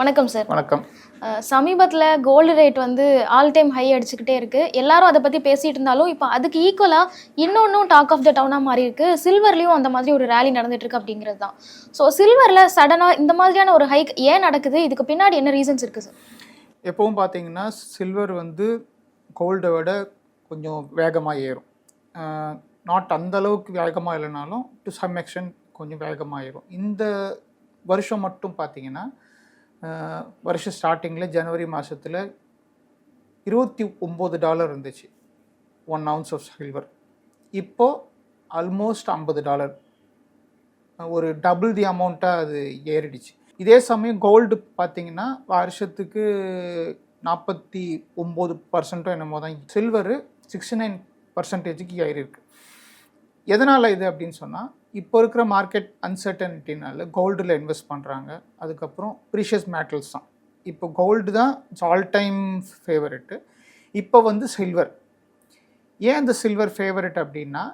வணக்கம் சார் வணக்கம். சமீபத்தில் கோல்டு ரேட் வந்து ஆல் டைம் ஹை அடிச்சுக்கிட்டே இருக்கு. எல்லாரும் அதை பற்றி பேசிட்டு இருந்தாலும் இப்போ அதுக்கு ஈக்குவலாக இன்னொன்றும் டாக் ஆஃப் த டவுனாக மாறி இருக்கு. சில்வர்லேயும் அந்த மாதிரி ஒரு ரேலி நடந்துட்டு இருக்கு அப்படிங்கிறது தான் ஸோ சில்வரில் சடனாக இந்த மாதிரியான ஒரு ஹைக் ஏன் நடக்குது? இதுக்கு பின்னாடி என்ன ரீசன்ஸ் இருக்கு சார் எப்பவும் பார்த்தீங்கன்னா சில்வர் வந்து கோல்டை விட கொஞ்சம் வேகமாக ஏறும். நாட் அந்த அளவுக்கு வேகமாக இல்லைனாலும் டு சம் எக்ஸ்டென்ட் கொஞ்சம் வேகமாக ஏறும். இந்த வருஷம் மட்டும் பார்த்தீங்கன்னா வருஷம் ஸ்டார்டிங்கில் ஜனவரி மாதத்தில் இருபத்தி ஒம்பது டாலர் இருந்துச்சு. ஒன் அவுன்ஸ் ஆஃப் சில்வர் இப்போது ஆல்மோஸ்ட் ஐம்பது டாலர் ஒரு டபுள் தி அமௌண்ட்டாக அது ஏறிடுச்சு. இதே சமயம் கோல்டு பார்த்தீங்கன்னா வருஷத்துக்கு நாற்பத்தி ஒம்பது பர்சன்ட்டோ என்னமோ தான். சில்வரு சிக்ஸ்டி நைன் பர்சன்டேஜுக்கு ஏறிருக்கு எதனால் இது அப்படின்னு சொன்னால் இப்போ இருக்கிற மார்க்கெட் அன்சர்டனிட்டினால கோல்டில் இன்வெஸ்ட் பண்ணுறாங்க அதுக்கப்புறம் ப்ரீஷியஸ் மேட்டல்ஸ் தான். இப்போ கோல்டு தான் ஆல் டைம் ஃபேவரெட்டு இப்போ வந்து சில்வர் ஏன் இந்த சில்வர் ஃபேவரட் அப்படின்னா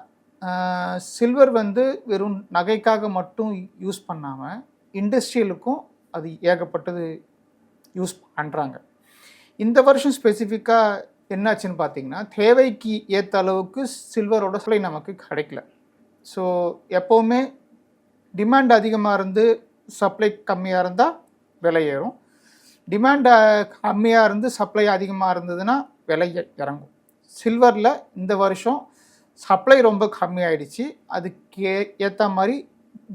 சில்வர் வந்து வெறும் நகைக்காக மட்டும் யூஸ் பண்ணாமல் இண்டஸ்ட்ரியலுக்கும் அது ஏகப்பட்டது யூஸ் பண்ணுறாங்க இந்த வருஷம் ஸ்பெசிஃபிக்காக என்னாச்சுன்னு பார்த்தீங்கன்னா தேவைக்கு ஏற்ற அளவுக்கு சில்வரோட சிலை நமக்கு கிடைக்கல. ஸோ எப்போவுமே டிமாண்ட் அதிகமாக இருந்து சப்ளை கம்மியாக இருந்தால் விலை ஏறும். டிமாண்ட் கம்மியாக இருந்து சப்ளை அதிகமாக இருந்ததுன்னா விலை இறங்கும். சில்வரில் இந்த வருஷம் சப்ளை ரொம்ப கம்மியாயிடுச்சு. அதுக்கு ஏற்ற மாதிரி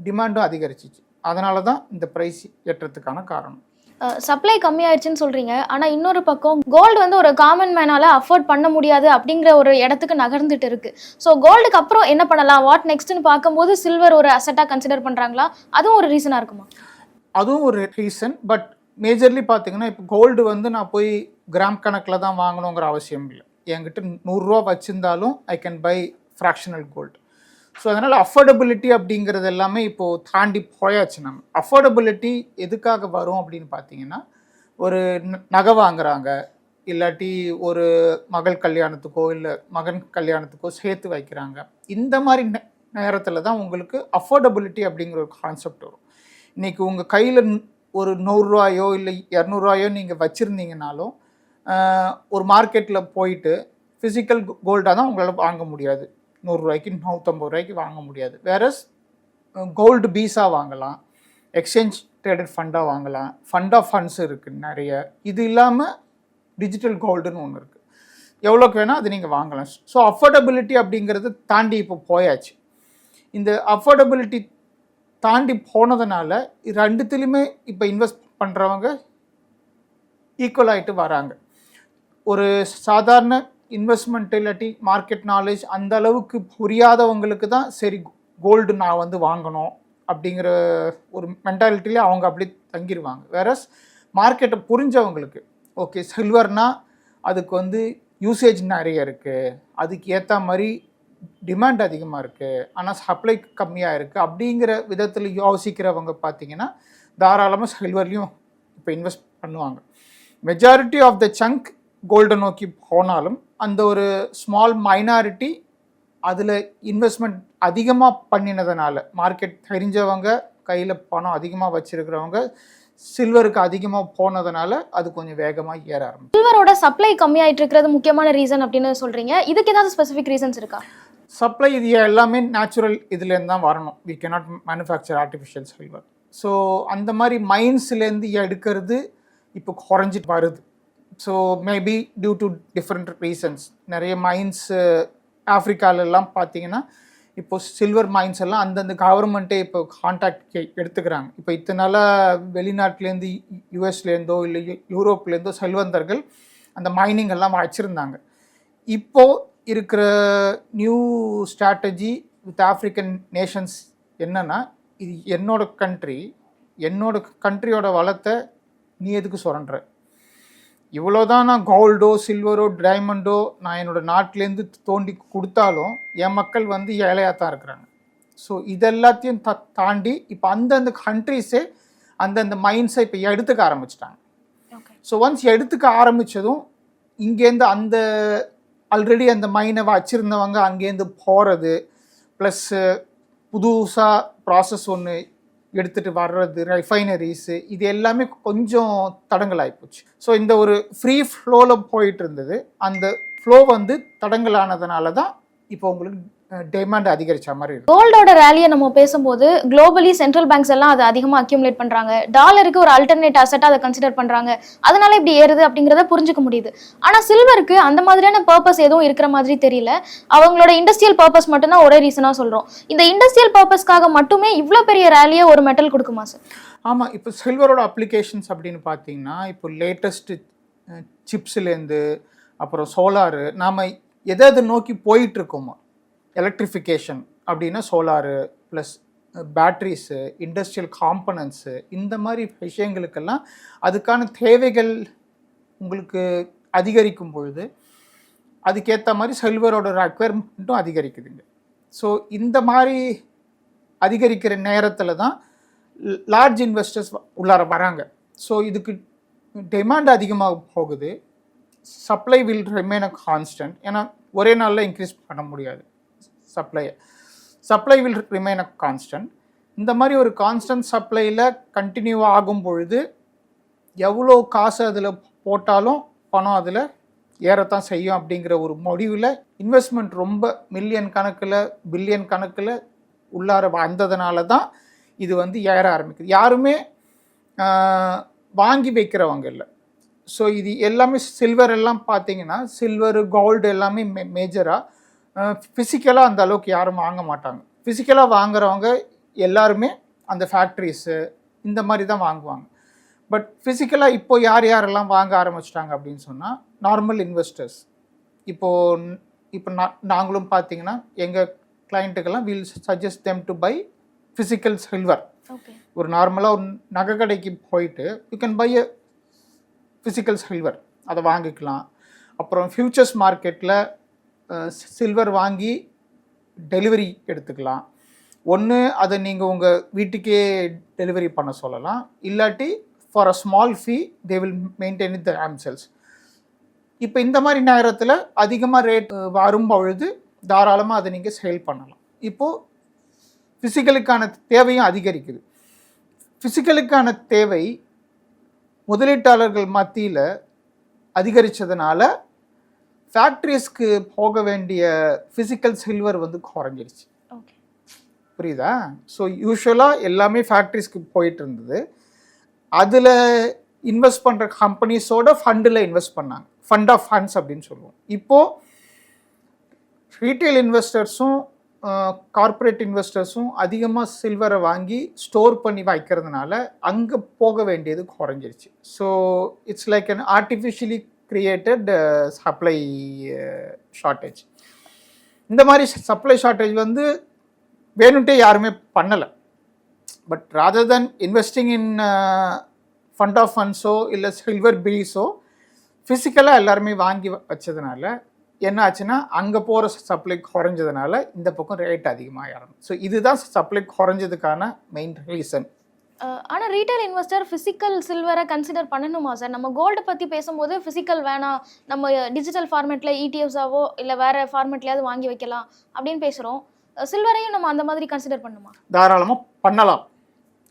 டிமாண்டும் அதிகரிச்சிச்சு. அதனால தான் இந்த ப்ரைஸ் ஏற்றத்துக்கான காரணம். சப்ளை கம்மியாயிடுச்சுன்னு சொல்றீங்க. ஆனால் இன்னொரு பக்கம் கோல்டு வந்து ஒரு காமன் மேனால அஃபோர்ட் பண்ண முடியாது அப்படிங்கிற ஒரு இடத்துக்கு நகர்ந்துட்டு இருக்கு. ஸோ கோல்டுக்கு அப்புறம் என்ன பண்ணலாம்? வாட் நெக்ஸ்ட்னு பார்க்கும்போது சில்வர் ஒரு அசட்டாக கன்சிடர் பண்ணுறாங்களா அதுவும் ஒரு ரீசனாக இருக்குமா? அதுவும் ஒரு ரீசன் பட் மேஜர்லி பார்த்தீங்கன்னா இப்போ கோல்டு வந்து நான் போய் கிராம் கணக்கில் தான் வாங்கணுங்கிற அவசியம் இல்லை. என்கிட்ட நூறுரூவா வச்சுருந்தாலும் I can buy fractional gold so அதனால் அஃபோர்டபிலிட்டி அப்படிங்கிறது எல்லாமே இப்போது தாண்டி போயாச்சு நம்ம. அஃபோர்டபிலிட்டி எதுக்காக வரும் அப்படின்னு பார்த்தீங்கன்னா ஒரு நகை வாங்குறாங்க இல்லாட்டி ஒரு மகள் கல்யாணத்துக்கோ இல்லை மகன் கல்யாணத்துக்கோ சேர்த்து வைக்கிறாங்க. இந்த மாதிரி நேரத்தில் தான் உங்களுக்கு அஃபோர்டபிலிட்டி அப்படிங்கிற ஒரு கான்செப்ட் வரும். இன்னைக்கு உங்கள் கையில் ஒரு நூறுரூவாயோ இல்லை இரநூறுவாயோ நீங்கள் வச்சுருந்தீங்கனாலும் ஒரு மார்க்கெட்டில் போயிட்டு ஃபிசிக்கல் கோல்டாக தான் உங்களால் வாங்க முடியாது. நூறுரூவாய்க்கு நூற்றம்பது ரூபாய்க்கு வாங்க முடியாது. வேற கோல்டு பீஸாக வாங்கலாம். எக்ஸ்சேஞ்ச் ட்ரேடட் ஃபண்டாக வாங்கலாம். ஃபண்ட் ஆஃப் ஃபண்ட்ஸ் இருக்குது நிறைய. இது இல்லாமல் டிஜிட்டல் கோல்டுன்னு ஒன்று இருக்குது எவ்வளோக்கு வேணால் அது நீங்கள் வாங்கலாம். ஸோ அஃபோர்டபிலிட்டி அப்படிங்கிறது தாண்டி இப்போ போயாச்சு. இந்த அஃபோர்டபிலிட்டி தாண்டி போனதுனால இது ரெண்டுத்துலேயுமே இப்போ இன்வெஸ்ட் பண்ணுறவங்க ஈக்குவல் ஆகிட்டு வராங்க. ஒரு சாதாரண இன்வெஸ்ட்மெண்ட் இல்லாட்டி மார்க்கெட் நாலேஜ் அந்த அளவுக்கு புரியாதவங்களுக்கு தான் சரி கோல்டு நான் வந்து வாங்கணும் அப்படிங்கிற ஒரு மென்டாலிட்டியிலே அவங்க அப்படி தங்கிடுவாங்க வேறஸ் மார்க்கெட்டை புரிஞ்சவங்களுக்கு ஓகே சில்வர்னால் அதுக்கு வந்து யூசேஜ் நிறைய இருக்குது அதுக்கு ஏற்ற மாதிரி டிமாண்ட் அதிகமாக இருக்குது ஆனால் சப்ளை கம்மியாக இருக்குது அப்படிங்கிற விதத்தில் யோசிக்கிறவங்க பார்த்தீங்கன்னா தாராளமாக சில்வர்லேயும் இப்போ இன்வெஸ்ட் பண்ணுவாங்க. மெஜாரிட்டி ஆஃப் த சங்க் கோல்டை நோக்கி போனாலும் அந்த ஒரு ஸ்மால் மைனாரிட்டி அதில் இன்வெஸ்ட்மெண்ட் அதிகமாக பண்ணினதுனால மார்க்கெட் தெரிஞ்சவங்க கையில் பணம் அதிகமாக வச்சுருக்கிறவங்க சில்வருக்கு அதிகமாக போனதுனால அது கொஞ்சம் வேகமாக ஏற ஆரம்பிச்சு. சில்வரோட சப்ளை கம்மியாயிட்டு இருக்கிறது முக்கியமான ரீசன் அப்படின்னு சொல்றீங்க. இதுக்கு ஏதாவது ஸ்பெசிஃபிக் ரீசன்ஸ் இருக்கா? சப்ளை இது எல்லாமே நேச்சுரல் இதுலேருந்து தான் வரணும். We cannot manufacture artificial silver so அந்த மாதிரி மைன்ஸ்லேருந்து எடுக்கிறது இப்போ குறைஞ்சிட்டு வருது. So maybe due to different reasons நிறைய மைன்ஸு uh, ஆஃப்ரிக்காலெல்லாம் பார்த்தீங்கன்னா இப்போ சில்வர் மைன்ஸ் எல்லாம் அந்தந்த கவர்மெண்ட்டே இப்போ கான்டாக்ட் எடுத்துக்கிறாங்க. இப்போ இத்தனை நாளாக வெளிநாட்டிலேருந்து யூஎஸ்லேருந்தோ இல்லை யூ- யூரோப்லேருந்தோ செல்வந்தர்கள் அந்த மைனிங் எல்லாம் வச்சுருந்தாங்க. இப்போ இருக்கிற new strategy with African nations என்னென்னா இது என்னோட கண்ட்ரி என்னோட கண்ட்ரியோட வளத்தை நீ எதுக்கு சுரண்டுற? இவ்வளோதான் நான் கோல்டோ சில்வரோ டைமண்டோ நான் என்னோட நாட்டிலேருந்து தோண்டி கொடுத்தாலும் என் மக்கள் வந்து ஏழையாக தான் இருக்கிறாங்க. ஸோ இதெல்லாத்தையும் த தாண்டி இப்போ அந்தந்த கண்ட்ரிஸே அந்தந்த மைண்ட்ஸை இப்போ எடுத்துக்க ஆரம்பிச்சிட்டாங்க. ஸோ ஒன்ஸ் எடுத்துக்க ஆரம்பித்ததும் இங்கேருந்து அந்த ஆல்ரெடி அந்த மைனை வச்சுருந்தவங்க அங்கேருந்து போகிறது ப்ளஸ்ஸு புதுசாக ப்ராசஸ் ஒன்று எடுத்துகிட்டு வர்றது ரைஃபைனரிஸு இது எல்லாமே கொஞ்சம் தடங்கல் ஆகிப்போச்சு ஸோ இந்த ஒரு ஃப்ரீ ஃப்ளோவில் போயிட்டு இருந்தது. அந்த ஃப்ளோ வந்து தடங்கலானதுனால தான் இப்போ உங்களுக்கு டிமாண்ட் அதிகரிச்ச மாதிரி இருக்கு கோல்டோட ரேலியை நம்ம பேசும்போது குளோபலி சென்ட்ரல் பேங்க்ஸ் எல்லாம் அதை அதிகமாக அக்யூமுலேட் பண்றாங்க. டாலருக்கு ஒரு அல்டர்னேட் அசெட்டாக அதை கன்சிடர் பண்றாங்க. அதனால இப்படி ஏறுது அப்படிங்கிறத புரிஞ்சுக்க முடியுது. ஆனா சில்வருக்கு அந்த மாதிரியான பர்பஸ் எதுவும் இருக்கிற மாதிரி தெரியல. அவங்களோட இண்டஸ்ட்ரியல் பர்பஸ் மட்டும்தான் ஒரே ரீசனா சொல்றோம். இந்த இண்டஸ்ட்ரியல் பர்பஸ்க்காக மட்டுமே இவ்வளோ பெரிய ரேலியை ஒரு மெட்டல் கொடுக்குமா சார் ஆமாம் இப்போ சில்வரோட அப்ளிகேஷன்ஸ் அப்படின்னு பார்த்தீங்கன்னா இப்போ லேட்டஸ்ட்டு சிப்ஸ்லேருந்து அப்புறம் சோலாரு நாம் எதை எதை நோக்கி போயிட்டுருக்கோமோ? எலக்ட்ரிஃபிகேஷன் அப்படின்னா solar plus batteries industrial components இந்த மாதிரி விஷயங்களுக்கெல்லாம் அதுக்கான தேவைகள் உங்களுக்கு அதிகரிக்கும் பொழுது அதுக்கேற்ற மாதிரி செல்வரோட ரெக்குயர்மெண்ட்டும் அதிகரிக்குதுங்க. ஸோ இந்த மாதிரி அதிகரிக்கிற நேரத்தில் தான் லார்ஜ் இன்வெஸ்டர்ஸ் உள்ளார வராங்க. ஸோ இதுக்கு டிமாண்ட் அதிகமாக போகுது. Supply will remain a constant ஏன்னா ஒரே நாளில் இன்க்ரீஸ் பண்ண முடியாது. சப்ளையை supply will remain a constant இந்த மாதிரி ஒரு கான்ஸ்டன்ட் சப்ளையில் கண்டினியூ ஆகும் பொழுது எவ்வளோ காசு அதில் போட்டாலும் பணம் அதில் ஏறத்தான் செய்யும் அப்படிங்கிற ஒரு முடிவில் இன்வெஸ்ட்மெண்ட் ரொம்ப மில்லியன் கணக்கில் பில்லியன் கணக்கில் உள்ளார வந்ததுனால தான் இது வந்து ஏற ஆரம்பிக்குது. யாருமே வாங்கி வைக்கிறவங்க இல்லை. ஸோ இது எல்லாமே சில்வர் எல்லாம் பார்த்தீங்கன்னா சில்வர் கோல்டு எல்லாமே மே மேஜராக ஃபிசிக்கலாக அந்த அளவுக்கு யாரும் வாங்க மாட்டாங்க. ஃபிசிக்கலாக வாங்குறவங்க எல்லாருமே அந்த ஃபேக்ட்ரிஸு இந்த மாதிரி தான் வாங்குவாங்க. பட் ஃபிசிக்கலாக இப்போ யார் யாரெல்லாம் வாங்க ஆரம்பிச்சிட்டாங்க அப்படின்னு சொன்னால் நார்மல் இன்வெஸ்டர்ஸ் இப்போது இப்போ நான் நாங்களும் பார்த்தீங்கன்னா எங்கள் கிளைண்ட்டுக்கெல்லாம் will suggest them to buy physical silver ஒரு நார்மலாக ஒரு நகை கடைக்கு போயிட்டு you can buy a physical silver அதை வாங்கிக்கலாம். அப்புறம் ஃப்யூச்சர்ஸ் மார்க்கெட்டில் சில்வர் வாங்கி டெலிவரி எடுத்துக்கலாம். ஒன்று அதை நீங்கள் உங்கள் வீட்டுக்கே டெலிவரி பண்ண சொல்லலாம். இல்லாட்டி for a small fee they will maintain themselves இப்போ இந்த மாதிரி நேரத்தில் அதிகமாக ரேட் வரும் பொழுது தாராளமாக அதை நீங்கள் சேல் பண்ணலாம். இப்போது ஃபிசிக்கலுக்கான தேவையும் அதிகரிக்குது. ஃபிசிக்கலுக்கான தேவை முதலீட்டாளர்கள் மத்தியில் அதிகரித்ததுனால ஃபேக்ட்ரிஸ்க்கு போக வேண்டிய ஃபிசிக்கல் சில்வர் வந்து குறைஞ்சிருச்சு. புரியுதா? ஸோ யூஸ்வலாக எல்லாமே ஃபேக்ட்ரிஸ்க்கு போயிட்டு இருந்தது. அதில் இன்வெஸ்ட் பண்ணுற கம்பெனிஸோட ஃபண்டில் இன்வெஸ்ட் பண்ணாங்க. ஃபண்ட் ஆஃப் ஃபண்ட்ஸ் அப்படின்னு சொல்லுவோம். இப்போது ரீட்டைல் இன்வெஸ்டர்ஸும் கார்ப்பரேட் இன்வெஸ்டர்ஸும் அதிகமாக சில்வரை வாங்கி ஸ்டோர் பண்ணி வைக்கிறதுனால அங்கே போக வேண்டியது குறைஞ்சிருச்சு. So it's like an artificially created supply shortage இந்த மாதிரி சப்ளை ஷார்ட்டேஜ் வந்து வேணுன்ட்டே யாருமே பண்ணலை. But rather then investing in fund of ஃபண்ட்ஸோ இல்லை சில்வர் பீஸோ ஃபிசிக்கலாக எல்லாருமே வாங்கி வ- வச்சதுனால என்ன ஆச்சுன்னா அங்கே போகிற சப்ளை குறைஞ்சதுனால இந்த பக்கம் ரேட் அதிகமாக ஆரம்பிச்சு ஸோ இதுதான் சப்ளை குறைஞ்சதுக்கான மெயின் ரீசன் ஆனா ரீட்டைல் இன்வெஸ்டர் பிசிக்கல் சில்வரை கன்சிடர் பண்ணணுமா சார் நம்ம கோல்டை பத்தி பேசும்போது பிசிக்கல் வேணாம் நம்ம டிஜிட்டல் ஃபார்மேட்ல இடிஎஃப்ஸாவோ இல்ல வேற ஃபார்மேட்லயாவது வாங்கி வைக்கலாம் அப்படின்னு பேசுறோம். சில்வரையும் நம்ம அந்த மாதிரி கன்சிடர் பண்ணுமா? தாராளமாக பண்ணலாம்.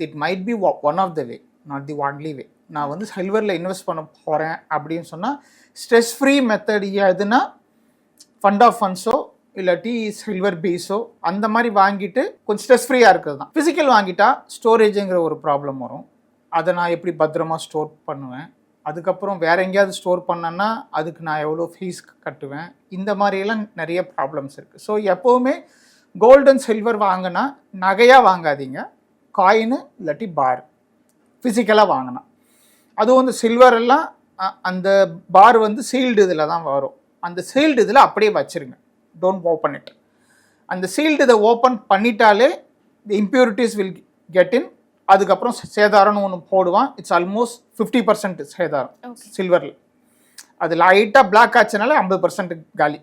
It might be one of the way not the only way நான் வந்து சில்வரில் இன்வெஸ்ட் பண்ண போகிறேன் அப்படின்னு சொன்னால் ஸ்ட்ரெஸ் ஃப்ரீ மெத்தட் எதுனா ஃபண்ட் ஆஃப் ஃபண்ட்ஸோ இல்லாட்டி சில்வர் பீஸோ அந்த மாதிரி வாங்கிட்டு கொஞ்சம் ஸ்ட்ரெஸ் ஃப்ரீயாக இருக்கிறது தான் ஃபிசிக்கல் வாங்கிட்டா ஸ்டோரேஜுங்கிற ஒரு ப்ராப்ளம் வரும். அதை நான் எப்படி பத்திரமா ஸ்டோர் பண்ணுவேன்? அதுக்கப்புறம் வேற எங்கேயாவது ஸ்டோர் பண்ணேன்னா அதுக்கு நான் எவ்வளோ ஃபீஸ் கட்டுவேன்? இந்த மாதிரியெல்லாம் நிறைய ப்ராப்ளம்ஸ் இருக்குது ஸோ எப்போவுமே கோல்டு அண்ட் சில்வர் வாங்கினா நகையாக வாங்காதீங்க. காயினு இல்லாட்டி பார் ஃபிசிக்கலாக வாங்கினா. அதுவும் வந்து சில்வர் எல்லாம் அந்த பார் வந்து சீல்டு இதில் தான் வரும். அந்த சீல்டு இதில் அப்படியே வச்சிருங்க. டோன்ட் ஓப்பன் இட் அந்த சீல்டு இதை open பண்ணிட்டாலே the impurities will get in அதுக்கப்புறம் சேதாரம்னு ஒன்று போடுவான். இட்ஸ் ஆல்மோஸ்ட் ஃபிஃப்டி பர்சன்ட் சேதாரம் சில்வரில் அது லைட்டாக பிளாக் ஆச்சுனால ஐம்பது பர்சன்ட் காலி.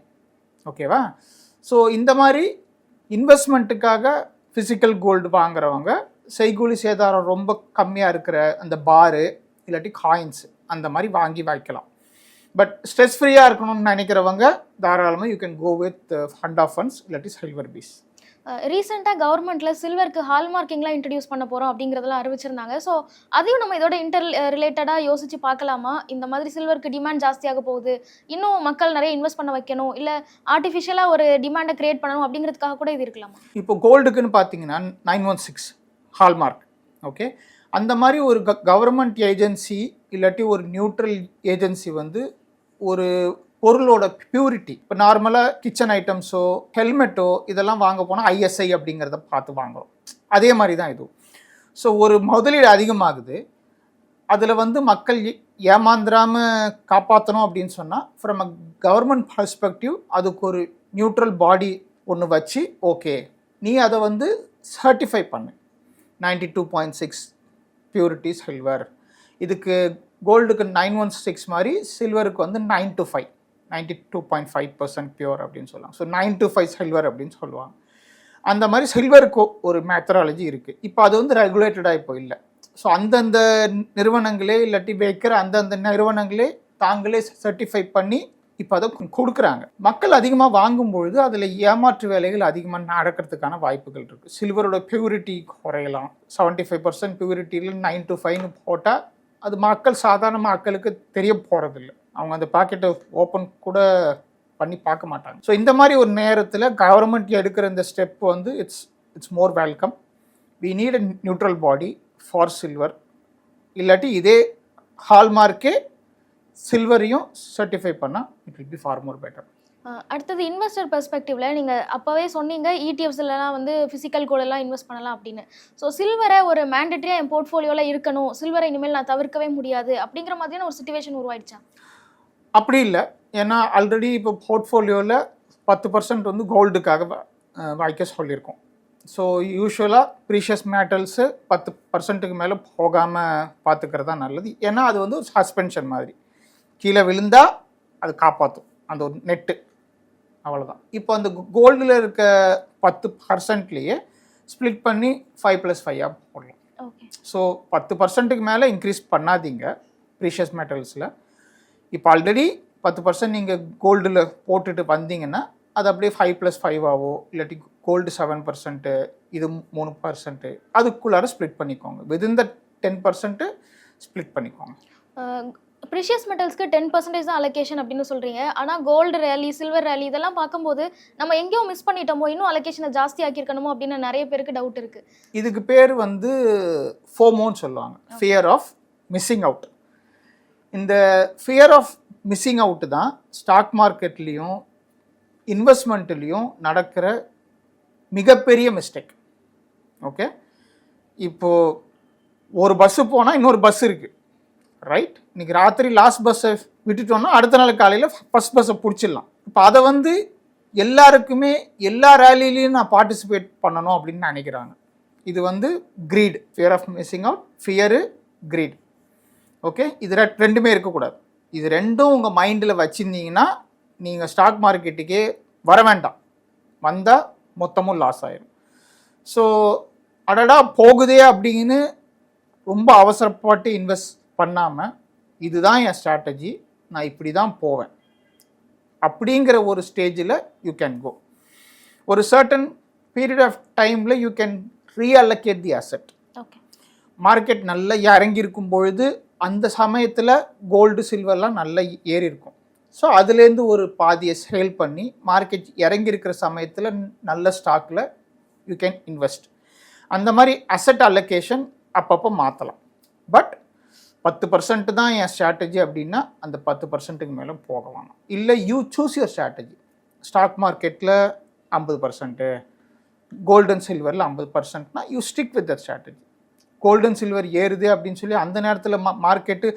ஓகேவா ஸோ இந்த மாதிரி இன்வெஸ்ட்மெண்ட்டுக்காக ஃபிசிக்கல் கோல்டு வாங்குறவங்க செய்கூலி சேதாரம் ரொம்ப கம்மியாக இருக்கிற அந்த பாரு இல்லாட்டி காயின்ஸ் அந்த மாதிரி வாங்கி வைக்கலாம். பட் ஸ்ட்ரெஸ் ஃப்ரீயாக இருக்கணும்னு நினைக்கிறவங்க தாராளமாக you can go with fund of funds இல்லாட்டி சில்வர் பீஸ் ரீசெண்டாக கவர்மெண்ட்டில் சில்வருக்கு ஹால்மார்க்கிங்லாம் இன்ட்ரடியூஸ் பண்ண போகிறோம் அப்படிங்கிறதெல்லாம் அறிவிச்சிருந்தாங்க. ஸோ அதையும் நம்ம இதோட இன்டர் ரிலேட்டடாக யோசிச்சு பார்க்கலாமா? இந்த மாதிரி சில்வருக்கு டிமாண்ட் ஜாஸ்தியாக போகுது. இன்னும் மக்கள் நிறைய இன்வெஸ்ட் பண்ண வைக்கணும். இல்லை ஆர்டிஃபிஷியலாக ஒரு டிமாண்டை கிரியேட் பண்ணணும் அப்படிங்கிறதுக்காக கூட இது இருக்கலாமா? இப்போ கோல்டுக்குன்னு பார்த்தீங்கன்னா nine one six hallmark okay அந்த மாதிரி ஒரு கவர்மெண்ட் ஏஜென்சி இல்லாட்டி ஒரு நியூட்ரல் ஏஜென்சி வந்து ஒரு பொருளோட பியூரிட்டி இப்போ நார்மலாக கிச்சன் ஐட்டம்ஸோ ஹெல்மெட்டோ இதெல்லாம் வாங்க போனால் ஐஎஸ்ஐ அப்படிங்கிறத பார்த்து வாங்குறோம். அதே மாதிரி தான் இதுவும். ஸோ ஒரு முதலீடு அதிகமாகுது. அதில் வந்து மக்கள் ஏமாந்துடாமல் ஏமாந்துராம காப்பாற்றணும் அப்படின்னு சொன்னால் ஃப்ரம் அ கவர்மெண்ட் பர்ஸ்பெக்டிவ் அதுக்கு ஒரு நியூட்ரல் பாடி ஒன்று வச்சு ஓகே நீ அதை வந்து சர்டிஃபை பண்ணு. Ninety two point six purity silver இதுக்கு கோல்டுக்கு நைன் ஒன் சிக்ஸ் மாதிரி சில்வருக்கு வந்து nine two five. Ninety two point five percent pure அப்படின்னு சொல்லுவாங்க. So nine two five silver அப்படின்னு சொல்லுவாங்க. அந்த மாதிரி சில்வருக்கு ஒரு மெத்தடாலஜி இருக்குது இப்போ அது வந்து ரெகுலேட்டடாக இப்போ இல்லை ஸோ அந்தந்த நிறுவனங்களே இல்லாட்டி வைக்கிற அந்தந்த நிறுவனங்களே தாங்களே சர்டிஃபை பண்ணி இப்போ அதை கொடுக்குறாங்க. மக்கள் அதிகமாக வாங்கும் பொழுது அதில் ஏமாற்று வேலைகள் அதிகமாக நடக்கிறதுக்கான வாய்ப்புகள் இருக்குது சில்வரோட பியூரிட்டி குறையலாம். செவன்ட்டி ஃபைவ் பர்சன்ட் பியூரிட்டியில் நைன் டு ஃபைவ்னு போட்டால் அது மக்கள் சாதாரண மக்களுக்கு தெரிய போகிறதில்ல அவங்க அந்த பாக்கெட்டை ஓப்பன் கூட பண்ணி பார்க்க மாட்டாங்க. ஸோ இந்த மாதிரி ஒரு நேரத்தில் கவர்மெண்ட் எடுக்கிற இந்த ஸ்டெப் வந்து it's it's more welcome we need a neutral body for silver இல்லாட்டி இதே ஹால்மார்க்கே சில்வரையும் சர்டிஃபை பண்ணால் it will be far more better அடுத்தது இன்வெஸ்டர் பெர்ஸ்பெக்டிவ்ல நீங்கள் அப்போவே சொன்னீங்க E இடிஎஃப்ஸ்லாம் வந்து ஃபிசிக்கல் கோடெல்லாம் இன்வெஸ்ட் பண்ணலாம் அப்படின்னு. ஸோ சில்வரை ஒரு மேண்டட்ரியாக என் போர்ட்ஃபோலியோவில் இருக்கணும். சில்வரை இனிமேல் நான் தவிர்க்கவே முடியாது அப்படிங்கிற மாதிரியான ஒரு சுச்சுவேஷன் உருவாயிடுச்சா? அப்படி இல்லை. ஏன்னா ஆல்ரெடி இப்போ போர்ட்ஃபோலியோவில் பத்து பர்சன்ட் வந்து கோல்டுக்காக வாய்க்க சொல்லியிருக்கோம். ஸோ யூஸ்வலாக ப்ரீஷியஸ் மேட்டல்ஸு பத்து பர்சன்ட்டுக்கு மேலே போகாமல் பார்த்துக்கிறது தான் நல்லது. ஏன்னா அது வந்து ஒரு சஸ்பென்ஷன் மாதிரி. கீழே விழுந்தால் அது காப்பாற்றும் அந்த ஒரு நெட்டு அவ்வளோதான் இப்போ அந்த கோல்டில் இருக்க பத்து பர்சன்ட்லேயே ஸ்ப்ளிட் பண்ணி ஃபைவ் ப்ளஸ் ஃபைவாக போடலாம். ஸோ பத்து பர்சன்ட்டுக்கு மேலே இன்க்ரீஸ் பண்ணாதீங்க ப்ரீஷியஸ் மெட்டல்ஸில் இப்போ ஆல்ரெடி பத்து பர்சன்ட் நீங்கள் கோல்டில் போட்டுட்டு வந்தீங்கன்னா அது அப்படியே ஃபைவ் ப்ளஸ் ஃபைவ் ஆவோ இல்லாட்டி கோல்டு செவன் பர்சன்ட்டு இது மூணு பர்சன்ட்டு அதுக்குள்ளார ஸ்ப்ளிட் பண்ணிக்கோங்க. Within the ten percent split பண்ணிக்கோங்க. ப்ரிஷியஸ் மெட்டல்ஸ்க்கு டென் பர்சன்டேஜ் தான் அலோகேஷன் அப்படின்னு சொல்கிறீங்க ஆனால் கோல்டு ரேலி சில்வர் ரேலி இதெல்லாம் பார்க்கும்போது நம்ம எங்கேயோ மிஸ் பண்ணிட்டோமோ இன்னும் அலோகேஷனை ஜாஸ்தி ஆக்கியிருக்கணுமோ அப்படின்னு நிறைய பேருக்கு டவுட் இருக்குது இதுக்கு பேர் வந்து ஃபோமோன்னு சொல்லுவாங்க. ஃபியர் ஆஃப் மிஸ்ஸிங் அவுட் இந்த ஃபியர் ஆஃப் மிஸ்ஸிங் அவுட் தான் ஸ்டாக் மார்க்கெட்லேயும் இன்வெஸ்ட்மெண்ட்லேயும் நடக்கிற மிகப்பெரிய மிஸ்டேக் ஓகே இப்போது ஒரு பஸ்ஸு போனால் இன்னொரு பஸ் இருக்குது ரைட் இன்றைக்கி ராத்திரி லாஸ்ட் பஸ்ஸை விட்டுட்டோம்னா அடுத்த நாள் காலையில் ஃபஸ்ட் பஸ்ஸை பிடிச்சிடலாம். இப்போ அதை வந்து எல்லாருக்குமே எல்லா ரேலிலையும் நான் பார்ட்டிசிபேட் பண்ணணும் அப்படின்னு நினைக்கிறாங்க. இது வந்து greed. Fear of missing out fear greed okay இது ரெண்டுமே இருக்கக்கூடாது. இது ரெண்டும் உங்கள் மைண்டில் வச்சுருந்தீங்கன்னா நீங்கள் ஸ்டாக் மார்க்கெட்டுக்கே வர வேண்டாம். வந்தால் மொத்தமும் லாஸ் ஆயிடும் ஸோ அடடா போகுதே அப்படின்னு ரொம்ப அவசரப்பட்டு இன்வெஸ்ட் பண்ணாமல் இதுதான் என் ஸ்ட்ராட்டஜி நான் இப்படி தான் போவேன். அப்படிங்கிற ஒரு ஸ்டேஜில் யூ கேன் கோ ஒரு சர்டன் பீரியட் ஆஃப் டைமில் you can reallocate the asset market நல்லா இறங்கி இருக்கும் பொழுது அந்த சமயத்தில் கோல்டு சில்வர்லாம் நல்லா ஏறி இருக்கும் ஸோ அதுலேருந்து ஒரு பாதியை சேல் பண்ணி மார்க்கெட் இறங்கி இருக்கிற சமயத்தில் நல்ல ஸ்டாக்கில் யூ கேன் இன்வெஸ்ட் அந்த மாதிரி அசெட் அலோகேஷன் அப்பப்போ மாற்றலாம் பட் பத்து பர்சன்ட் தான் என் ஸ்ட்ராட்டஜி அப்படின்னா அந்த பத்து பர்சன்ட்டுக்கு மேலே போக வேணாம் இல்லை you choose your strategy stock மார்க்கெட்டில் ஐம்பது பர்சன்ட்டு கோல்டன் சில்வரில் ஐம்பது பர்சன்ட்னா you stick with the strategy golden silver ஏறுது அப்படின்னு சொல்லி அந்த நேரத்தில் மா மார்க்கெட்டு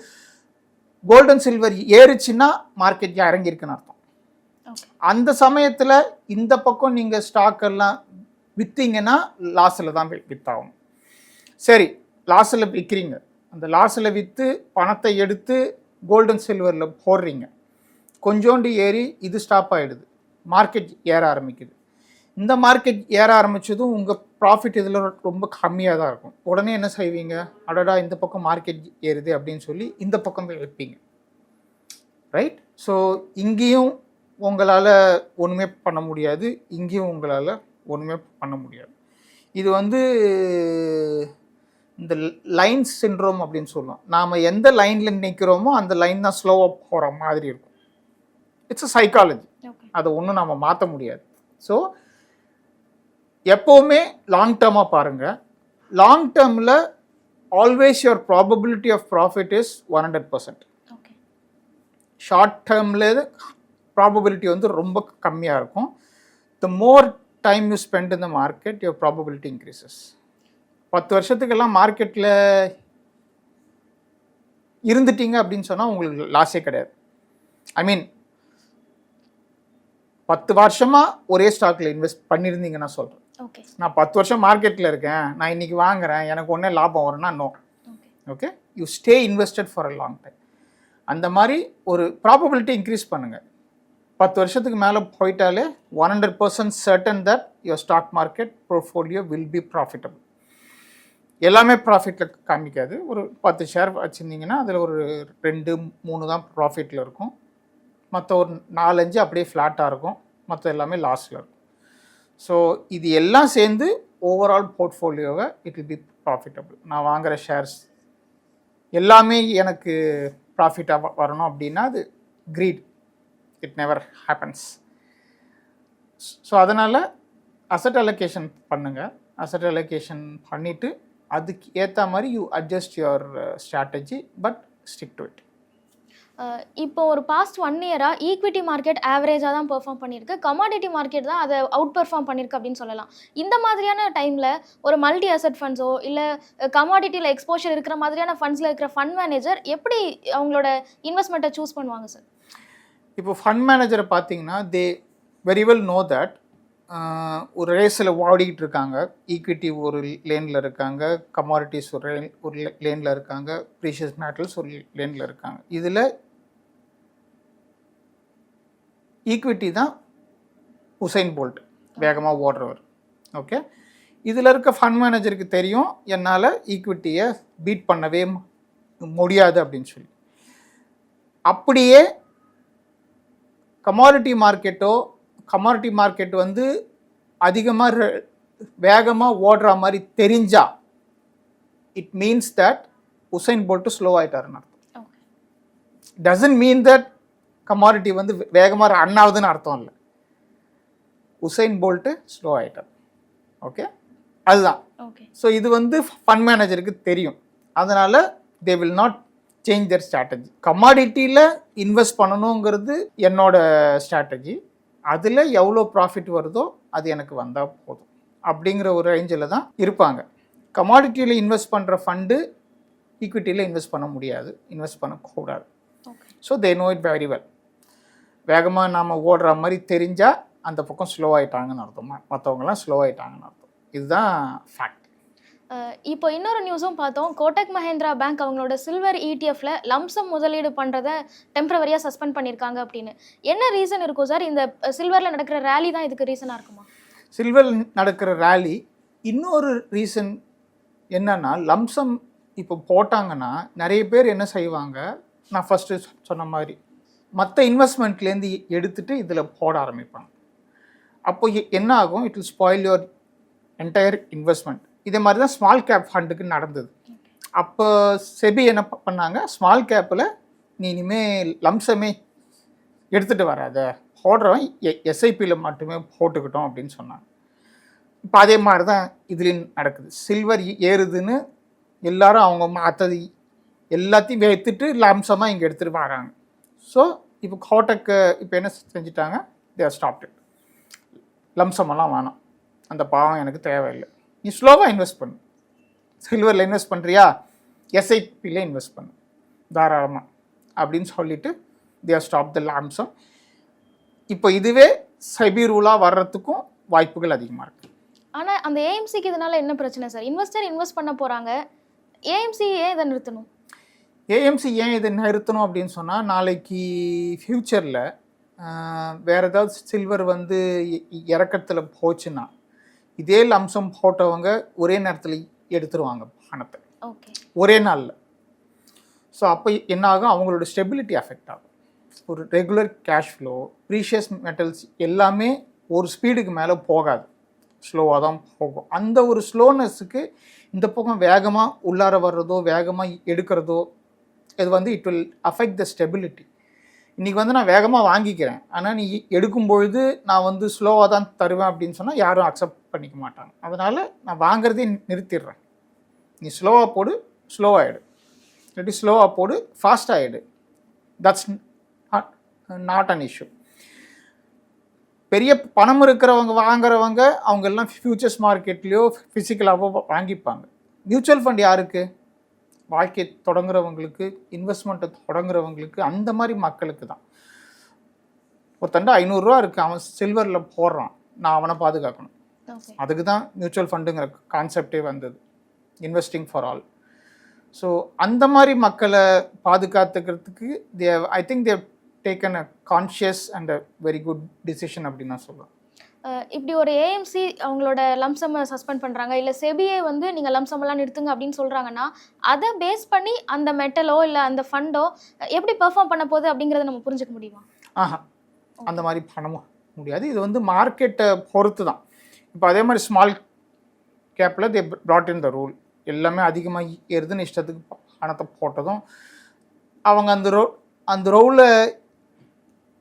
கோல்டன் சில்வர் ஏறுச்சுன்னா மார்க்கெட் இறங்கியிருக்குன்னு அர்த்தம். அந்த சமயத்தில் இந்த பக்கம் நீங்கள் ஸ்டாக் எல்லாம் விற்றீங்கன்னா லாஸில் தான் வி- வித்தாகும் சரி லாஸில் விற்கிறீங்க அந்த லாஸில் விற்று பணத்தை எடுத்து கோல்டன் சில்வரில் போடுறீங்க. கொஞ்சோண்டு ஏறி இது ஸ்டாப் ஆகிடுது மார்க்கெட் ஏற ஆரம்பிக்குது. இந்த மார்க்கெட் ஏற ஆரம்பிச்சதும் உங்கள் ப்ராஃபிட் இதில் ரொம்ப கம்மியாக தான் இருக்கும். உடனே என்ன செய்வீங்க? அடடா இந்த பக்கம் மார்க்கெட் ஏறுது அப்படின்னு சொல்லி இந்த பக்கம் போய் வைப்பீங்க. ரைட் ஸோ இங்கேயும் உங்களால் ஒன்றுமே பண்ண முடியாது. இங்கேயும் உங்களால் ஒன்றுமே பண்ண முடியாது. இது வந்து இந்த லைன் சின்ரோம் அப்படின்னு சொல்லுவோம். நாம் எந்த லைனில் நிற்கிறோமோ அந்த லைன் தான் ஸ்லோவாக போகிற மாதிரி இருக்கும். இட்ஸ் அ சைக்காலஜி அதை ஒன்றும் நம்ம மாற்ற முடியாது. ஸோ எப்போவுமே லாங் டேர்மாக பாருங்கள் லாங் டேர்மில் always your probability of profit is one hundred percent okay short டேர்மில் ப்ராபபிலிட்டி வந்து ரொம்ப கம்மியாக இருக்கும். The more time you spend in the market your probability increases பத்து வருஷத்துக்கெல்லாம் மார்க்கெட்டில் இருந்துட்டீங்க அப்படின்னு சொன்னால் உங்களுக்கு லாஸே கிடையாது. ஐ மீன் பத்து வருஷமாக ஒரே ஸ்டாக்கில் இன்வெஸ்ட் பண்ணியிருந்தீங்கன்னா சொல்கிறேன் ஓகே நான் பத்து வருஷம் மார்க்கெட்டில் இருக்கேன். நான் இன்னைக்கு வாங்குறேன். எனக்கு ஒன்றே லாபம் வரும்னா no okay okay you stay invested for a long time அந்த மாதிரி ஒரு ப்ராபபிலிட்டி இன்க்ரீஸ் பண்ணுங்கள் பத்து வருஷத்துக்கு மேலே போயிட்டாலே one hundred percent certain that your stock market portfolio will be profitable எல்லாமே ப்ராஃபிட்டில் காமிக்காது. ஒரு பத்து ஷேர் வச்சுருந்தீங்கன்னா அதில் ஒரு ரெண்டு மூணு தான் ப்ராஃபிட்டில் இருக்கும். மற்ற ஒரு நாலஞ்சு அப்படியே ஃப்ளாட்டாக இருக்கும். மற்ற எல்லாமே லாஸில் இருக்கும். ஸோ இது எல்லாம் சேர்ந்து ஓவரால் போர்ட்ஃபோலியோவை இட் வில் பி ப்ராஃபிட்டபிள் நான் வாங்குகிற ஷேர்ஸ் எல்லாமே எனக்கு ப்ராஃபிட்டாக வரணும் அப்படின்னா அது greed it never happens so அதனால் அசட் அலோகேஷன் பண்ணுங்கள் அசட் அலோகேஷன் பண்ணிவிட்டு அதுக்கு ஏற்ற மாதிரி you adjust your strategy but stick to it இப்போ ஒரு பாஸ்ட் ஒன் இயராக ஈக்விட்டி மார்க்கெட் ஆவரேஜாக தான் பெர்ஃபார்ம் பண்ணியிருக்கு. கமாடிட்டி மார்க்கெட் தான் அதை அவுட் பெர்ஃபார்ம் பண்ணியிருக்கு அப்படின்னு சொல்லலாம். இந்த மாதிரியான டைமில் ஒரு மல்டி அசட் ஃபண்ட்ஸோ இல்லை கமாடிட்டியில் எக்ஸ்போஷர் இருக்கிற மாதிரியான ஃபண்ட்ஸில் இருக்கிற ஃபண்ட் மேனேஜர் எப்படி அவங்களோட இன்வெஸ்ட்மெண்ட்டை சூஸ் பண்ணுவாங்க சார் இப்போ ஃபண்ட் மேனேஜரை பார்த்தீங்கன்னா they very well know that ஒரு ரேஸில் ஓடிக்கிட்டு இருக்காங்க. ஈக்விட்டி ஒரு லேனில் இருக்காங்க. கமாடிட்டிஸ் ஒரு ஒரு லேனில் இருக்காங்க. ப்ரீஷியஸ் மேட்டல்ஸ் ஒரு லேனில் இருக்காங்க. இதில் ஈக்விட்டி தான் உசைன் போல்ட் வேகமாக ஓடுறவர். ஓகே இதில் இருக்க ஃபண்ட் மேனேஜருக்கு தெரியும். என்னால் ஈக்விட்டியை பீட் பண்ணவே முடியாது அப்படின்னு சொல்லி. அப்படியே கமாடிட்டி மார்க்கெட்டோ கமாடிட்டி மார்க்கெட் வந்து அதிகமாக வேகமாக ஓடுற மாதிரி தெரிஞ்சா it means that Usain Bolt slow ஆகிட்டாருன்னு அர்த்தம். டசன்ட் மீன் தட் கமாடிட்டி வந்து வேகமாக ரன் ஆகுதுன்னு அர்த்தம் இல்லை. உசைன் போல்ட்டு ஸ்லோ ஆகிட்டார் ஓகே அதுதான். ஓகே ஸோ இது வந்து ஃபண்ட் மேனேஜருக்கு தெரியும். அதனால் they will not change their strategy. கமாடிட்டியில் இன்வெஸ்ட் பண்ணணுங்கிறது என்னோட ஸ்ட்ராட்டஜி அதில் எவ்வளோ ப்ராஃபிட் வருதோ அது எனக்கு வந்தால் போதும். அப்படிங்கிற ஒரு ரேஞ்சில் தான் இருப்பாங்க. கமாடிட்டியில் இன்வெஸ்ட் பண்ணுற ஃபண்டு ஈக்விட்டியில் இன்வெஸ்ட் பண்ண முடியாது. இன்வெஸ்ட் பண்ணக்கூடாது. So they know it very well வேகமாக நாம் ஓடுற மாதிரி தெரிஞ்சால் அந்த பக்கம் ஸ்லோ ஆயிட்டாங்கன்னு அர்த்தம்? மற்றவங்கலாம் ஸ்லோ ஆயிட்டாங்கன்னு அர்த்தம். இதுதான் ஃபேக்ட் இப்போ இன்னொரு நியூஸும் பார்த்தோம். கோட்டக் மஹேந்திரா பேங்க் அவங்களோட சில்வர் இடிஎஃப்ல லம்சம் முதலீடு பண்ணுறத டெம்பரவரியாக சஸ்பெண்ட் பண்ணியிருக்காங்க அப்படின்னு. என்ன ரீசன் இருக்கும் சார் இந்த சில்வரில் நடக்கிற ரேலி தான் இதுக்கு ரீசனாக இருக்குமா? சில்வர் நடக்கிற ரேலி இன்னொரு ரீசன் என்னன்னா லம்சம் இப்போ போட்டாங்கன்னா நிறைய பேர் என்ன செய்வாங்க? நான் ஃபஸ்ட்டு சொன்ன மாதிரி மற்ற இன்வெஸ்ட்மெண்ட்லேருந்து எடுத்துட்டு இதில் போட ஆரம்பிப்பாங்க. அப்போ எ- என்ன ஆகும்? It will spoil your entire investment இதே மாதிரி தான் ஸ்மால் கேப் ஃபண்டுக்கு நடந்தது. அப்போ செபி என்ன பண்ணாங்க? ஸ்மால் கேப்பில் நீ இனிமேல் லம்சமே எடுத்துகிட்டு வராத. போடுறவன் எஸ்ஐபியில் மட்டுமே போட்டுக்கிட்டோம் அப்படின்னு சொன்னாங்க. இப்போ அதே மாதிரி தான் இதுலேயும் நடக்குது. சில்வர் ஏறுதுன்னு எல்லாரும் அவங்க மற்றது எல்லாத்தையும் வைத்துட்டு லம்சமாக இங்கே எடுத்துகிட்டு வராங்க. ஸோ இப்போ கோட்டக்கு இப்போ என்ன செஞ்சுட்டாங்க? தேர் ஸ்டாப்ட் இட் லம்சமெல்லாம் வேணாம். அந்த பாவம் எனக்கு தேவையில்லை. நீ ஸ்லோவாக இன்வெஸ்ட் பண்ணு. சில்வரில் இன்வெஸ்ட் பண்ணுறியா எஸ்ஐபியில் இன்வெஸ்ட் பண்ணு. தாராளமாக அப்படின்னு சொல்லிட்டு தேர் ஸ்டாப் த லாம்சம் இப்போ இதுவே சைபி ரூலாக வர்றதுக்கும் வாய்ப்புகள் அதிகமாக இருக்குது ஆனால் அந்த ஏஎம்சிக்கு இதனால என்ன பிரச்சனை சார் இன்வெஸ்டர் இன்வெஸ்ட் பண்ண போகிறாங்க ஏஎம்சி ஏன் இதை நிறுத்தணும்? ஏஎம்சி ஏன் இதை நிறுத்தணும் அப்படின்னு சொன்னால் நாளைக்கு ஃப்யூச்சரில் வேறு ஏதாவது சில்வர் வந்து இறக்கத்துல போச்சுன்னா இதே லம்சம் போட்டவங்க ஒரே நேரத்தில் எடுத்துருவாங்க பணத்தை. ஒரே நாளில். ஸோ அப்போ என்ன ஆகும் அவங்களோட ஸ்டெபிலிட்டி அஃபெக்ட் ஆகும். ஒரு regular cash flow precious metals எல்லாமே ஒரு ஸ்பீடுக்கு மேலே போகாது. ஸ்லோவாக தான் போகும். அந்த ஒரு ஸ்லோனஸுக்கு இந்த பக்கம் வேகமாக உள்ளார வர்றதோ வேகமாக எடுக்கிறதோ இது வந்து it will affect the stability இன்றைக்கி வந்து நான் வேகமாக வாங்கிக்கிறேன். ஆனால் நீ எடுக்கும் பொழுது நான் வந்து ஸ்லோவாக தான் தருவேன் அப்படின்னு சொன்னால் யாரும் அக்செப்ட் பண்ணிக்க மாட்டாங்க. அதனால் நான் வாங்குறதே நிறுத்திடுறேன். நீ ஸ்லோவாக போடு ஸ்லோவாகிடு இல்லாட்டி ஸ்லோவாக போடு ஃபாஸ்ட்டாகிடு தட்ஸ் நாட் அன் இஷ்யூ பெரிய பணம் இருக்கிறவங்க வாங்குறவங்க அவங்க எல்லாம் ஃபியூச்சர்ஸ் மார்க்கெட்லேயோ ஃபிசிக்கலாகவோ வாங்கிப்பாங்க. மியூச்சுவல் ஃபண்ட் யாருக்கு? வாழ்க்கை தொடங்குறவங்களுக்கு இன்வெஸ்ட்மெண்ட்டை தொடங்குறவங்களுக்கு அந்த மாதிரி மக்களுக்கு தான். ஒருத்தண்ட ஐநூறுரூவா இருக்குது அவன் சில்வரில் போடுறான். நான் அவனை பாதுகாக்கணும். அதுக்கு தான் மியூச்சுவல் ஃபண்டுங்கிற கான்செப்டே வந்தது. இன்வெஸ்டிங் ஃபார் ஆல் ஸோ அந்த மாதிரி மக்களை பாதுகாத்துக்கிறதுக்கு they I think they've taken a conscious and a very good decision அப்படின்னு நான் சொல்லுவேன் இப்படி ஒரு ஏஎம்சி அவங்களோட லம்சம் சஸ்பெண்ட் பண்ணுறாங்க இல்லை செபிஐ வந்து நீங்கள் லம்சம் எல்லாம் நிறுத்துங்க அப்படின்னு சொல்கிறாங்கன்னா அதை பேஸ் பண்ணி அந்த மெட்டலோ இல்லை அந்த ஃபண்டோ எப்படி பெர்ஃபார்ம் பண்ண போகுது அப்படிங்கிறத நம்ம புரிஞ்சுக்க முடியுமா? ஆஹா. அந்த மாதிரி பண்ண முடியாது. இது வந்து மார்க்கெட்டை பொறுத்து தான் இப்போ அதே மாதிரி ஸ்மால் கேப்பில் they brought in the rule எல்லாமே அதிகமாக ஏறுதுன்னு இஷ்டத்துக்கு பணத்தை போட்டதும் அவங்க அந்த ரோ அந்த ரோவில்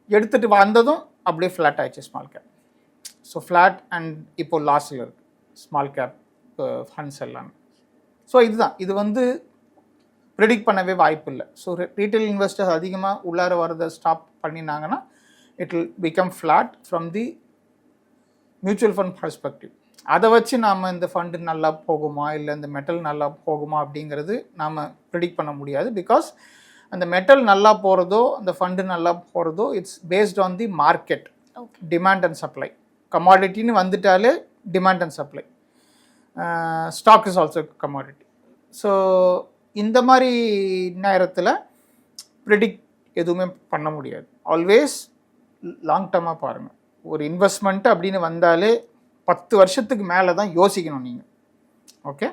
எடுத்துகிட்டு வந்ததும் அப்படியே ஃப்ளாட் ஆயிடுச்சு small cap so flat and இப்போ லாஸில் இருக்குது ஸ்மால் கேப் ஃபண்ட்ஸ் எல்லாமே ஸோ இதுதான். இது வந்து ப்ரிடிக்ட் பண்ணவே வாய்ப்பு இல்லை. ஸோ ரீட்டைல் இன்வெஸ்டர்ஸ் அதிகமாக உள்ளார வரதை stop பண்ணினாங்கன்னா it will become flat from the mutual fund perspective அதை வச்சு நாம் இந்த ஃபண்டு நல்லா போகுமா? இல்லை இந்த மெட்டல் நல்லா போகுமா? அப்படிங்கிறது நாம் ப்ரிடிக்ட் பண்ண முடியாது. பிகாஸ் அந்த மெட்டல் நல்லா போகிறதோ அந்த ஃபண்டு நல்லா போகிறதோ it's based on the market demand and supply கமாடிட்டின்னு வந்துட்டாலே demand and supply stock is also commodity so இந்த மாதிரி நேரத்தில் ப்ரிடிக்ட் எதுவுமே பண்ண முடியாது. ஆல்வேஸ் லாங் டர்மாக பாருங்கள் ஒரு இன்வெஸ்ட்மெண்ட் அப்படின்னு வந்தாலே பத்து வருஷத்துக்கு மேலே தான் யோசிக்கணும் நீங்கள் ஓகே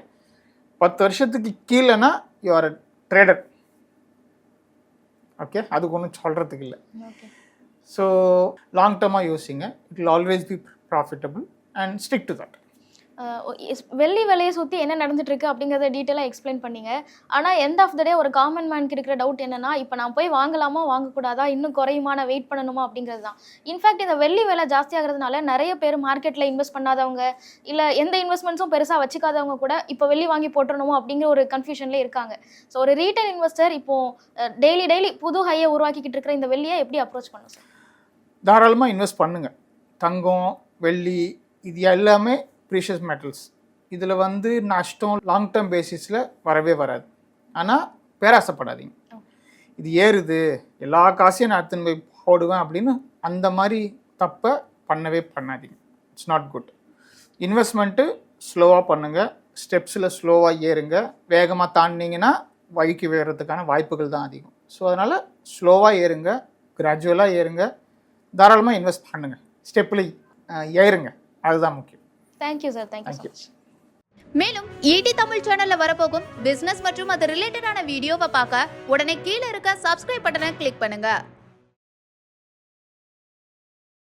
பத்து வருஷத்துக்கு கீழேனா யூ ஆர் ட்ரேடர் ஓகே அதுக்கு ஒன்றும் சொல்கிறதுக்கு இல்லை. ஓகே ஸோ லாங் டேர்மாக யோசிங்க. It will always be profitable and stick to that வெள்ளி விலையை சுற்றி என்ன நடந்துட்டு இருக்கு அப்படிங்கிறத டீட்டெயிலாக எக்ஸ்பிளைன் பண்ணீங்க. ஆனால் எண்ட் ஆஃப் த டே ஒரு காமன் மேனுக்கு இருக்கிற டவுட் என்னன்னா இப்போ நான் போய் வாங்கலாமா வாங்கக்கூடாதா இன்னும் குறையுமா நான் வெயிட் பண்ணணுமா அப்படிங்கிறது தான். இன்ஃபேக்ட் இந்த வெள்ளி விலை ஜாஸ்தி ஆகிறதுனால நிறைய பேர் மார்க்கெட்டில் இன்வெஸ்ட் பண்ணாதவங்க இல்லை எந்த இன்வெஸ்ட்மெண்ட்ஸும் பெருசாக வச்சுக்காதவங்க கூட இப்போ வெள்ளி வாங்கி போட்டுடணுமோ அப்படிங்கிற ஒரு கன்ஃபியூஷன்லேயே இருக்காங்க. ஸோ ஒரு ரீட்டைல் இன்வெஸ்டர் இப்போ டெய்லி டெய்லி புது ஹையை உருவாக்கிக்கிட்டு இருக்கிற இந்த வெள்ளியை எப்படி அப்ரோச் பண்ணும் சார் தாராளமாக இன்வெஸ்ட் பண்ணுங்கள் தங்கம் வெள்ளி இது எல்லாமே ப்ரீஷியஸ் மெட்டல்ஸ் இதில் வந்து நஷ்டம் லாங் டேர்ம் பேசிஸில் வரவே வராது. ஆனால் பேராசைப்படாதீங்க. இது ஏறுது. எல்லா காசையும் நான் எடுத்துன்னு போய் போடுவேன் அப்படின்னு அந்த மாதிரி தப்பை பண்ணவே பண்ணாதீங்க. இட்ஸ் நாட் குட் இன்வெஸ்ட்மெண்ட்டு ஸ்லோவாக பண்ணுங்கள் ஸ்டெப்ஸில் ஸ்லோவாக ஏறுங்க. வேகமாக தாண்டினீங்கன்னா வழிக்கு வேறதுக்கான வாய்ப்புகள் தான் அதிகம். ஸோ அதனால் ஸ்லோவாக ஏறுங்க. கிராஜுவலாக ஏறுங்க. தாராளமாக இன்வெஸ்ட் பண்ணுங்கள் ஸ்டெப்பில் ஏறுங்க. அதுதான் முக்கியம். Thank you sir thank you. Much மேலும் ஈடி தமிழ் சேனல்ல வரப்போகும் பிசினஸ் மற்றும் அது ரிலேட்டடான வீடியோவை பார்க்க உடனே கீழே இருக்க சப்ஸ்கிரைப் பட்டனை கிளிக் பண்ணுங்க.